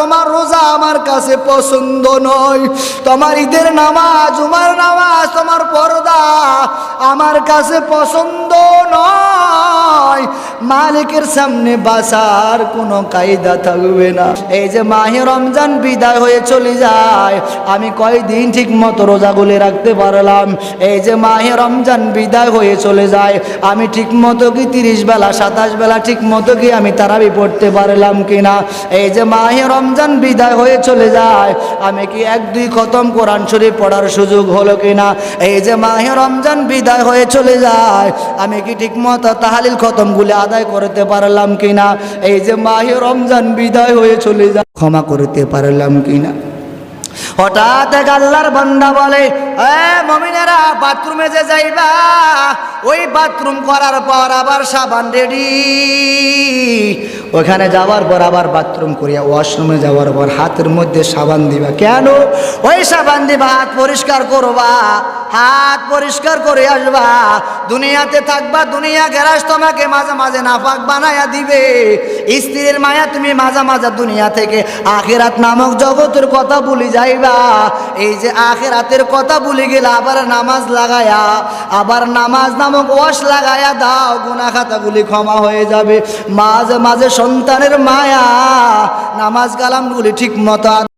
তোমার রোজা আমার কাছে পছন্দ নয়। তোমার ঈদের নামাজ, উমার নামাজ, তোমার পর্দা আমার কাছে পছন্দ নয়। মালিকের সামনে বাসার কোনো কায়দা থাকবে না। এই যে মাহে রমজান বিদায় হয়ে চলে যায়, আমি কয়দিন ঠিক মতো রোজা রোজাগুলি রাখতে পারলাম। এই যে মাহে রমজান বিদায় হয়ে চলে যায়, আমি ঠিক মতো কি তিরিশ বেলা, সাতাশ বেলা ঠিক মতো কি আমি তারাবি পড়তে পারলাম কিনা? এই যে মাহে রমজান বিদায় হয়ে চলে যায়, আমি কি এক দুই খতম কোরআন শরীফ পড়ার সুযোগ হলো কিনা? এই যে মাহে রমজান বিদায় হয়ে চলে যায়, আমি কি ঠিক মতো তাহালিল খতমগুলি আদায় করতে পারলাম কিনা? এই যে মাহে রমজান বিদায় হয়ে চলে যায় ক্ষমা করতে পারলাম কিনা? হঠাৎ এক আল্লাহর বান্দা বলে মমিনেরা, বাথরুমে যে যাইবা, ওই বাথরুম করার পর আবার সাবান রেডি। ওখানে যাওয়ার পর আবার বাথরুম করিয়া, ওয়াশরুমে যাওয়ার পর হাতের মধ্যে সাবান দিবা। কেন? ওই সাবান দিবা, হাত পরিষ্কার করবা। হাত পরিষ্কার করে আসবা। দুনিয়াতে থাকবা, দুনিয়া গ্যারাস তোমাকে মাঝে মাঝে নাফাক বানায়া দিবে। স্ত্রীর মায়া তুমি মাঝে মাঝে দুনিয়া থেকে আখেরাত নামক জগতের কথা ভুলে যাইবা। এই যে আখেরাতের কথা ভুলে গেলে আবার নামাজ লাগায়া, আবার নামাজ নামক ওয়াশ লাগায়া দাও গুনা খাতাগুলি ক্ষমা হয়ে যাবে। মাঝে মাঝে সন্তানের মায়া, নামাজ কালামগুলি ঠিক মতো